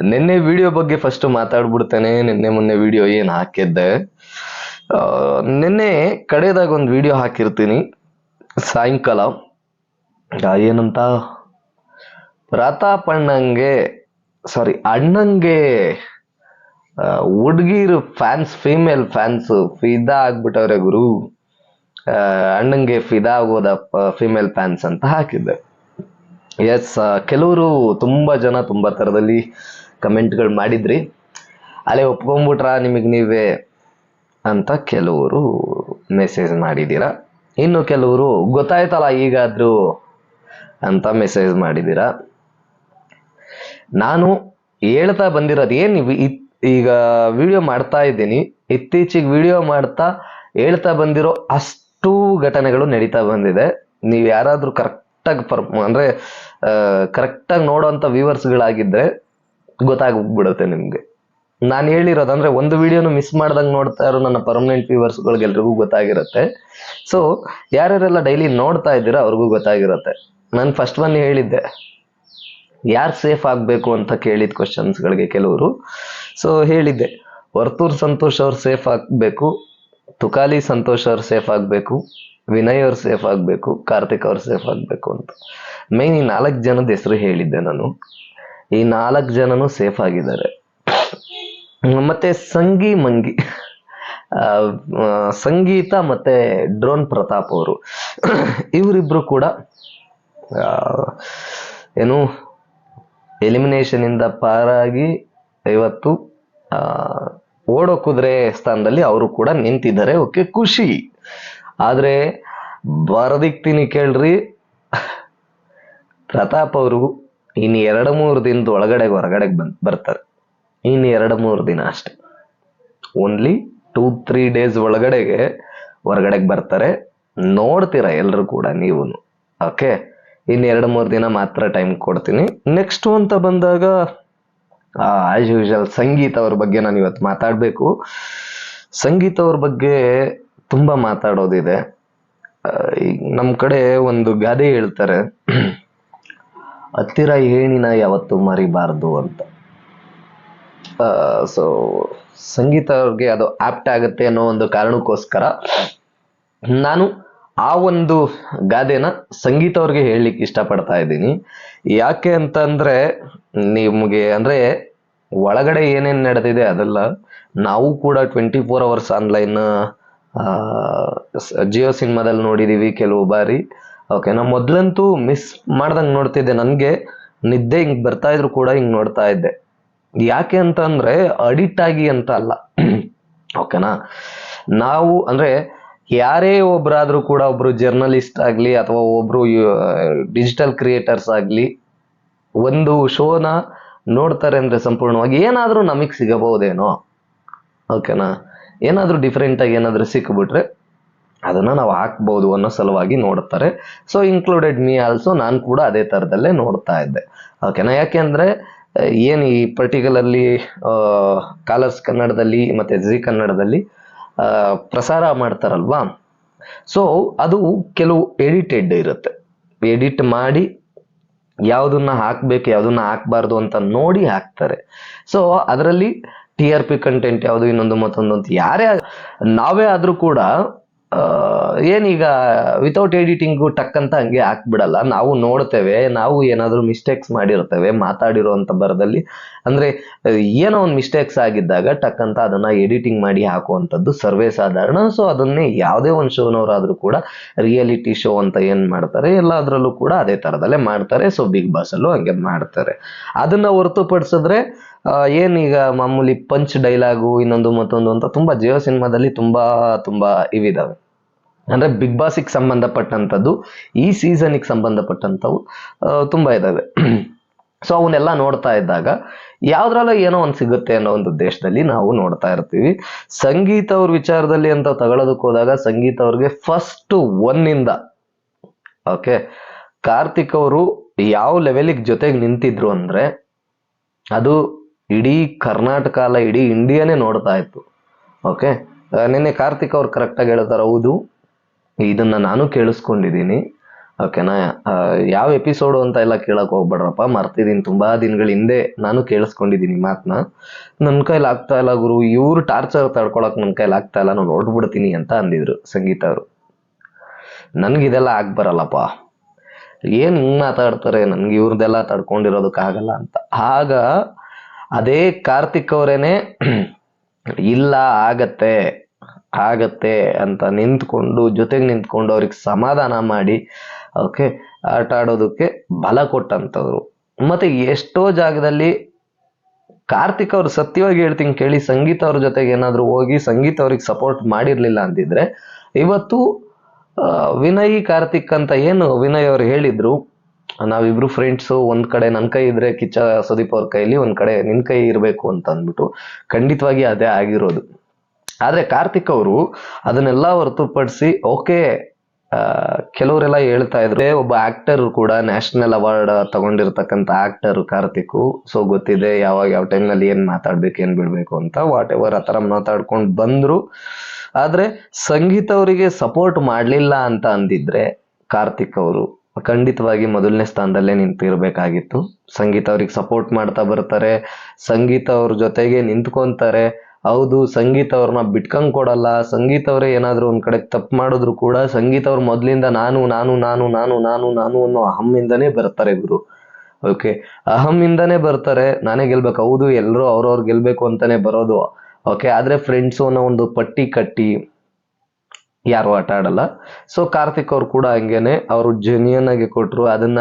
ನಿನ್ನೆ ವಿಡಿಯೋ ಬಗ್ಗೆ ಫಸ್ಟ್ ಮಾತಾಡ್ಬಿಡ್ತೇನೆ. ನಿನ್ನೆ ಮೊನ್ನೆ ವಿಡಿಯೋ ಏನ್ ಹಾಕಿದ್ದೆ? ನಿನ್ನೆ ಕಡೆದಾಗ ಒಂದು ವಿಡಿಯೋ ಹಾಕಿರ್ತೀನಿ. ಸಾಯಂಕಾಲ. ಏನಂತ? ಪ್ರತಾಪ್ ಅಣ್ಣಂಗೆ ಸಾರಿ ಅಣ್ಣಂಗೆ ಹುಡ್ಗಿರು ಫ್ಯಾನ್ಸ್ ಫೀಮೇಲ್ ಫ್ಯಾನ್ಸ್ ಫಿದಾ ಆಗ್ಬಿಟ್ಟವ್ರೆ ಗುರು. ಅಣ್ಣಂಗೆ ಫಿದಾ ಆಗೋದ ಫೀಮೇಲ್ ಫ್ಯಾನ್ಸ್ ಅಂತ ಹಾಕಿದ್ದೆ. ಎಸ್ ಕೆಲವರು ತುಂಬಾ ಜನ ತುಂಬಾ ತರದಲ್ಲಿ ಕಮೆಂಟ್ಗಳು ಮಾಡಿದ್ರಿ. ಅಲ್ಲೇ ಒಪ್ಕೊಂಡ್ಬಿಟ್ರ ನಿಮಗೆ ನೀವೇ ಅಂತ ಕೆಲವರು ಮೆಸೇಜ್ ಮಾಡಿದ್ದೀರಾ. ಇನ್ನು ಕೆಲವರು ಗೊತ್ತಾಯ್ತಲ್ಲ ಈಗಾದರೂ ಅಂತ ಮೆಸೇಜ್ ಮಾಡಿದ್ದೀರ. ನಾನು ಹೇಳ್ತಾ ಬಂದಿರೋದು ಏನು ಈಗ ವಿಡಿಯೋ ಮಾಡ್ತಾ ಇದ್ದೀನಿ. ಇತ್ತೀಚೆಗೆ ವಿಡಿಯೋ ಮಾಡ್ತಾ ಹೇಳ್ತಾ ಬಂದಿರೋ ಅಷ್ಟು ಘಟನೆಗಳು ನಡೀತಾ ಬಂದಿದೆ. ನೀವು ಯಾರಾದರೂ ಕರೆಕ್ಟಾಗಿ ಪರ್ ಅಂದರೆ ಕರೆಕ್ಟಾಗಿ ನೋಡೋಂಥ ವ್ಯೂವರ್ಸ್ಗಳಾಗಿದ್ರೆ ಗೊತ್ತಾಗ್ಬಿಡುತ್ತೆ ನಿಮ್ಗೆ. ನಾನು ಹೇಳಿರೋದು ಅಂದ್ರೆ ಒಂದು ವಿಡಿಯೋನು ಮಿಸ್ ಮಾಡ್ದಂಗೆ ನೋಡ್ತಾ ಇರೋ ನನ್ನ ಪರ್ಮನೆಂಟ್ ವ್ಯೂವರ್ಸ್ಗಳಿಗೆಲ್ರಿಗೂ ಗೊತ್ತಾಗಿರುತ್ತೆ. ಸೊ ಯಾರ್ಯಾರೆಲ್ಲ ಡೈಲಿ ನೋಡ್ತಾ ಇದ್ದೀರಾ ಅವ್ರಿಗೂ ಗೊತ್ತಾಗಿರುತ್ತೆ. ನಾನು ಫಸ್ಟ್ ಒನ್ ಹೇಳಿದ್ದೆ. ಯಾರು ಸೇಫ್ ಆಗಬೇಕು ಅಂತ ಕೇಳಿದ ಕ್ವಶನ್ಸ್ಗಳಿಗೆ ಕೆಲವರು. ಸೊ ಹೇಳಿದ್ದೆ. ವರ್ತೂರ್ ಸಂತೋಷ್ ಅವ್ರು ಸೇಫ್ ಆಗಬೇಕು, ತುಕಾಲಿ ಸಂತೋಷ್ ಅವ್ರು ಸೇಫ್ ಆಗಬೇಕು, ವಿನಯ್ ಅವ್ರು ಸೇಫ್ ಆಗಬೇಕು, ಕಾರ್ತಿಕ್ ಅವ್ರು ಸೇಫ್ ಆಗಬೇಕು ಅಂತ. ಮೇನ್ ಈ ನಾಲ್ಕು ಜನದ ಹೆಸರು ಹೇಳಿದ್ದೆ ನಾನು. ಈ ನಾಲ್ಕು ಜನನು ಸೇಫ್ ಆಗಿದ್ದಾರೆ. ಮತ್ತೆ ಸಂಗಿ ಮಂಗಿ. ಸಂಗೀತ ಮತ್ತೆ ಡ್ರೋನ್ ಪ್ರತಾಪ್ ಅವರು. ಇವರಿಬ್ರು ಕೂಡ ಏನು ಎಲಿಮಿನೇಷನ್ ಇಂದ ಪಾರಾಗಿ ಇವತ್ತು ಓಡೋ ಕುದುರೆ ಸ್ಥಾನದಲ್ಲಿ ಅವರು ಕೂಡ ನಿಂತಿದ್ದಾರೆ. ಓಕೆ, ಖುಷಿ. ಆದರೆ ಬರದಿಕ್ತೀನಿ ಕೇಳ್ರಿ. ಪ್ರತಾಪ್ ಅವರು ಇನ್ನು ಎರಡು ಮೂರು ದಿನದ ಒಳಗಡೆ ಹೊರಗಡೆಗೆ ಬಂದ್ ಬರ್ತಾರೆ ಇನ್ನು ಎರಡು ಮೂರು ದಿನ ಅಷ್ಟೆ. ಓನ್ಲಿ ಟೂ ತ್ರೀ ಡೇಸ್ ಒಳಗಡೆಗೆ ಹೊರಗಡೆಗೆ ಬರ್ತಾರೆ. ನೋಡ್ತೀರಾ ಎಲ್ಲರೂ ಕೂಡ ನೀವು ಓಕೆ ಇನ್ನು ಎರಡು ಮೂರು ದಿನ ಮಾತ್ರ ಟೈಮ್ ಕೊಡ್ತೀನಿ. ನೆಕ್ಸ್ಟ್ ಅಂತ ಬಂದಾಗ ಆಸ್ ಯೂಶಲ್ ಸಂಗೀತ ಅವ್ರ ಬಗ್ಗೆ ನಾನು ಇವತ್ತು ಮಾತಾಡಬೇಕು. ಸಂಗೀತ ಅವ್ರ ಬಗ್ಗೆ ತುಂಬ ಮಾತಾಡೋದಿದೆ. ನಮ್ಮ ಕಡೆ ಒಂದು ಗಾದೆ ಹೇಳ್ತಾರೆ. ಹತ್ತಿರ ಏಣಿನ ಯಾವತ್ತು ಮರಿಬಾರ್ದು ಅಂತ. ಸೊ ಸಂಗೀತ ಅವ್ರಿಗೆ ಅದು ಆಪ್ಟ್ ಆಗುತ್ತೆ ಅನ್ನೋ ಒಂದು ಕಾರಣಕ್ಕೋಸ್ಕರ ನಾನು ಆ ಒಂದು ಗಾದೆನ ಸಂಗೀತ ಅವ್ರಿಗೆ ಹೇಳಲಿಕ್ಕೆ ಇಷ್ಟಪಡ್ತಾ ಇದ್ದೀನಿ. ಯಾಕೆ ಅಂತಂದ್ರೆ, ನಿಮಗೆ ಅಂದ್ರೆ ಒಳಗಡೆ ಏನೇನು ನಡೆದಿದೆ ಅದೆಲ್ಲ ನಾವು ಕೂಡ twenty four hours online Jio ಸಿನಿಮಾದಲ್ಲಿ ನೋಡಿದೀವಿ ಕೆಲವು ಬಾರಿ. ಓಕೆ ನಾ ಮೊದ್ಲಂತೂ ಮಿಸ್ ಮಾಡ್ದಂಗೆ ನೋಡ್ತಿದ್ದೆ. ನನಗೆ ನಿದ್ದೆ ಹಿಂಗೆ ಬರ್ತಾ ಇದ್ರು ಕೂಡ ಹಿಂಗೆ ನೋಡ್ತಾ ಇದ್ದೆ. ಯಾಕೆ ಅಂತ ಅಂದರೆ ಅಡಿಕ್ಟ್ ಆಗಿ ಅಂತ ಅಲ್ಲ. ಓಕೆನಾ ನಾವು ಅಂದ್ರೆ ಯಾರೇ ಒಬ್ಬರಾದರೂ ಕೂಡ ಒಬ್ಬರು ಜರ್ನಲಿಸ್ಟ್ ಆಗಲಿ ಅಥವಾ ಒಬ್ಬರು ಡಿಜಿಟಲ್ ಕ್ರಿಯೇಟರ್ಸ್ ಆಗಲಿ ಒಂದು ಶೋನ ನೋಡ್ತಾರೆ ಅಂದ್ರೆ ಸಂಪೂರ್ಣವಾಗಿ ಏನಾದರೂ ನಮಗೆ ಸಿಗಬಹುದೇನೋ. ಓಕೆನಾ ಏನಾದರೂ ಡಿಫ್ರೆಂಟಾಗಿ ಏನಾದರೂ ಸಿಕ್ಬಿಟ್ರೆ ಅದನ್ನ ನಾವು ಹಾಕ್ಬೋದು ಅನ್ನೋ ಸಲುವಾಗಿ ನೋಡ್ತಾರೆ. ಸೊ ಇನ್ಕ್ಲೂಡೆಡ್ ಮೀ ಆಲ್ಸೋ ನಾನು ಕೂಡ ಅದೇ ಥರದಲ್ಲೇ ನೋಡ್ತಾ ಇದ್ದೆ. ಓಕೆನಾ ಯಾಕೆ ಅಂದರೆ ಏನು ಈ ಪರ್ಟಿಕ್ಯುಲರ್ಲಿ ಕಾಲರ್ಸ್ ಕನ್ನಡದಲ್ಲಿ ಮತ್ತು ಜಿ ಕನ್ನಡದಲ್ಲಿ ಪ್ರಸಾರ ಮಾಡ್ತಾರಲ್ವಾ? ಸೊ ಅದು ಕೆಲವು ಎಡಿಟೆಡ್ ಇರುತ್ತೆ. ಎಡಿಟ್ ಮಾಡಿ ಯಾವುದನ್ನ ಹಾಕಬೇಕು, ಯಾವುದನ್ನ ಹಾಕಬಾರ್ದು ಅಂತ ನೋಡಿ ಹಾಕ್ತಾರೆ. ಸೊ ಅದರಲ್ಲಿ ಟಿ ಆರ್ ಪಿ ಕಂಟೆಂಟ್ ಯಾವುದು, ಇನ್ನೊಂದು ಮತ್ತೊಂದು ಅಂತ ಯಾರೇ ನಾವೇ ಆದರೂ ಕೂಡ ಏನೀಗ ವಿತೌಟ್ ಎಡಿಟಿಂಗು ಟಕ್ ಅಂತ ಹಂಗೆ ಹಾಕ್ಬಿಡಲ್ಲ. ನಾವು ನೋಡ್ತೇವೆ, ನಾವು ಏನಾದರೂ ಮಿಸ್ಟೇಕ್ಸ್ ಮಾಡಿರ್ತೇವೆ ಮಾತಾಡಿರೋಂಥ ಬರದಲ್ಲಿ ಅಂದರೆ, ಏನೋ ಒಂದು ಮಿಸ್ಟೇಕ್ಸ್ ಆಗಿದ್ದಾಗ ಟಕ್ ಅಂತ ಅದನ್ನು ಎಡಿಟಿಂಗ್ ಮಾಡಿ ಹಾಕುವಂಥದ್ದು ಸರ್ವೇ ಸಾಧಾರಣ. ಸೊ ಅದನ್ನೇ ಯಾವುದೇ ಒಂದು ಶೋನವರಾದರೂ ಕೂಡ ರಿಯಾಲಿಟಿ ಶೋ ಅಂತ ಏನು ಮಾಡ್ತಾರೆ, ಎಲ್ಲದರಲ್ಲೂ ಕೂಡ ಅದೇ ಥರದಲ್ಲೇ ಮಾಡ್ತಾರೆ. ಸೊ ಬಿಗ್ ಬಾಸಲ್ಲೂ ಹಂಗೆ ಮಾಡ್ತಾರೆ. ಅದನ್ನು ಹೊರತುಪಡಿಸಿದ್ರೆ ಏನೀಗ ಮಾಮೂಲಿ ಪಂಚ್ ಡೈಲಾಗು, ಇನ್ನೊಂದು ಮತ್ತೊಂದು ಅಂತ ತುಂಬ ಜಿಯೋ ಸಿನಿಮಾದಲ್ಲಿ ತುಂಬ ತುಂಬ ಇವಿದಾವೆ. ಅಂದ್ರೆ ಬಿಗ್ ಬಾಸಿಗೆ ಸಂಬಂಧಪಟ್ಟಂಥದ್ದು, ಈ ಸೀಸನಿಗೆ ಸಂಬಂಧಪಟ್ಟಂಥವು ತುಂಬ ಇದಾವೆ. ಸೊ ಅವನ್ನೆಲ್ಲ ನೋಡ್ತಾ ಇದ್ದಾಗ, ಯಾವ್ದ್ರಲ್ಲ ಏನೋ ಒಂದು ಸಿಗುತ್ತೆ ಅನ್ನೋ ಒಂದು ಉದ್ದೇಶದಲ್ಲಿ ನಾವು ನೋಡ್ತಾ ಇರ್ತೀವಿ. ಸಂಗೀತ ಅವ್ರ ವಿಚಾರದಲ್ಲಿ ಅಂತ ತಗೊಳ್ಳೋದಕ್ಕೆ ಹೋದಾಗ, ಸಂಗೀತ ಅವ್ರಿಗೆ ಫಸ್ಟ್ ಒನ್ನಿಂದ ಓಕೆ ಕಾರ್ತಿಕ್ ಅವರು ಯಾವ ಲೆವೆಲಿಗೆ ಜೊತೆಗೆ ನಿಂತಿದ್ರು ಅಂದ್ರೆ, ಅದು ಇಡೀ ಕರ್ನಾಟಕ ಅಲ್ಲ, ಇಡೀ ಇಂಡಿಯಾನೇ ನೋಡ್ತಾ ಇತ್ತು. ಓಕೆ ನಿನ್ನೆ ಕಾರ್ತಿಕ್ ಅವ್ರು ಕರೆಕ್ಟಾಗಿ ಹೇಳ್ತಾರೆ, ಹೌದು, ಇದನ್ನ ನಾನು ಕೇಳಿಸ್ಕೊಂಡಿದ್ದೀನಿ. ಓಕೆನಾ ಯಾವ ಎಪಿಸೋಡು ಅಂತ ಎಲ್ಲ ಕೇಳಕ್ ಹೋಗ್ಬೇಡ್ರಪ್ಪ ಮರ್ತಿದ್ದೀನಿ ತುಂಬಾ ದಿನಗಳ ಹಿಂದೆ ನಾನು ಕೇಳಿಸ್ಕೊಂಡಿದ್ದೀನಿ ಮಾತನ್ನ ನನ್ನ ಕೈಲಿ ಆಗ್ತಾ ಇಲ್ಲ ಗುರು, ಇವ್ರು ಟಾರ್ಚರ್ ತಡ್ಕೊಳಕ್ ನನ್ನ ಕೈಲಿ ಆಗ್ತಾ ಇಲ್ಲ, ನಾನು ಹೊರಟ್ಬಿಡ್ತೀನಿ ಅಂತ ಅಂದಿದ್ರು ಸಂಗೀತ ಅವರು. ನನಗಿದೆಲ್ಲ ಆಗ ಬರಲ್ಲಪ್ಪ. ಏನ್ ಮಾತಾಡ್ತಾರೆ, ನನಗೆ ಇವ್ರದ್ದೆಲ್ಲ ತಡ್ಕೊಂಡಿರೋದಕ್ಕಾಗಲ್ಲ ಅಂತ. ಆಗ ಅದೇ ಕಾರ್ತಿಕ್ ಅವರೇನೆ ಇಲ್ಲ, ಆಗತ್ತೆ ಆಗತ್ತೆ ಅಂತ ನಿಂತ್ಕೊಂಡು, ಜೊತೆಗೆ ನಿಂತ್ಕೊಂಡು ಅವ್ರಿಗೆ ಸಮಾಧಾನ ಮಾಡಿ, ಓಕೆ, ಆಟ ಆಡೋದಕ್ಕೆ ಬಲ ಕೊಟ್ಟಂಥವ್ರು. ಮತ್ತೆ ಎಷ್ಟೋ ಜಾಗದಲ್ಲಿ ಕಾರ್ತಿಕ್ ಅವ್ರು ಸತ್ಯವಾಗಿ ಹೇಳ್ತೀನಿ ಕೇಳಿ, ಸಂಗೀತ ಅವ್ರ ಜೊತೆಗೆ ಏನಾದರೂ ಹೋಗಿ ಸಂಗೀತ ಅವ್ರಿಗೆ ಸಪೋರ್ಟ್ ಮಾಡಿರಲಿಲ್ಲ ಅಂತಿದ್ರೆ ಇವತ್ತು ವಿನಯ್ ಕಾರ್ತಿಕ್ ಅಂತ ಏನು ವಿನಯ್ ಅವ್ರು ಹೇಳಿದ್ರು ನಾವಿಬ್ರು ಫ್ರೆಂಡ್ಸು ಒಂದ್ ಕಡೆ ನನ್ನ ಕೈ ಇದ್ರೆ ಕಿಚ್ಚ ಸುದೀಪ್ ಅವ್ರ ಕೈಲಿ, ಒಂದ್ ಕಡೆ ನಿನ್ ಕೈ ಇರಬೇಕು ಅಂತ ಅಂದ್ಬಿಟ್ಟು ಖಂಡಿತವಾಗಿ ಅದೇ ಆಗಿರೋದು. ಆದ್ರೆ ಕಾರ್ತಿಕ್ ಅವರು ಅದನ್ನೆಲ್ಲ ಹೊರತುಪಡಿಸಿ, ಓಕೆ ಕೆಲವರೆಲ್ಲ ಹೇಳ್ತಾ ಇದ್ರು. ಒಬ್ಬ ಆಕ್ಟರ್ ಕೂಡ ನ್ಯಾಷನಲ್ ಅವಾರ್ಡ್ ತಗೊಂಡಿರ್ತಕ್ಕಂಥ ಆಕ್ಟರ್ ಕಾರ್ತಿಕ್. ಸೊ ಗೊತ್ತಿದೆ ಯಾವಾಗ, ಯಾವ ಟೈಮ್ನಲ್ಲಿ ಏನು ಮಾತಾಡ್ಬೇಕು, ಏನು ಬಿಡ್ಬೇಕು ಅಂತ ವಾಟ್ ಎವರ್ ಆ ಥರ ಮಾತಾಡ್ಕೊಂಡು ಬಂದ್ರು. ಆದ್ರೆ ಸಂಗೀತ ಅವರಿಗೆ ಸಪೋರ್ಟ್ ಮಾಡಲಿಲ್ಲ ಅಂತ ಅಂದಿದ್ರೆ ಕಾರ್ತಿಕ್ ಅವರು ಖಂಡಿತವಾಗಿ ಮೊದಲನೇ ಸ್ಥಾನದಲ್ಲೇ ನಿಂತಿರಬೇಕಾಗಿತ್ತು. ಸಂಗೀತ ಅವ್ರಿಗೆ ಸಪೋರ್ಟ್ ಮಾಡ್ತಾ ಬರ್ತಾರೆ. ಸಂಗೀತ ಅವ್ರ ಜೊತೆಗೆ ನಿಂತ್ಕೊಂತಾರೆ. ಹೌದು, ಸಂಗೀತ ಅವ್ರನ್ನ ಬಿಟ್ಕಂಗ್ ಕೊಡಲ್ಲ. ಸಂಗೀತ ಅವರೇ ಏನಾದರೂ ಒಂದ್ ಕಡೆ ತಪ್ಪು ಮಾಡಿದ್ರು ಕೂಡ ಸಂಗೀತ ಅವ್ರ ಮೊದಲಿಂದ ನಾನು ನಾನು ನಾನು ನಾನು ನಾನು ನಾನು ಅನ್ನೋ ಅಹಮ್ಮಿಂದನೇ ಬರ್ತಾರೆ ಗುರು ಓಕೆ ಅಹಮ್ಮಿಂದನೇ ಬರ್ತಾರೆ. ನಾನೇ ಗೆಲ್ಬೇಕು. ಹೌದು ಎಲ್ಲರೂ ಅವ್ರವ್ರು ಗೆಲ್ಬೇಕು ಅಂತಾನೆ ಬರೋದು. ಓಕೆ ಆದ್ರೆ ಫ್ರೆಂಡ್ಸು ಅನ್ನೋ ಒಂದು ಪಟ್ಟಿ ಕಟ್ಟಿ ಯಾರು ಆಟ ಆಡಲ್ಲ. ಸೊ ಕಾರ್ತಿಕ್ ಅವ್ರು ಕೂಡ ಹಂಗೇನೆ ಅವರು ಜೆನ್ಯೂನ್ ಆಗಿ ಕೊಟ್ರು ಅದನ್ನ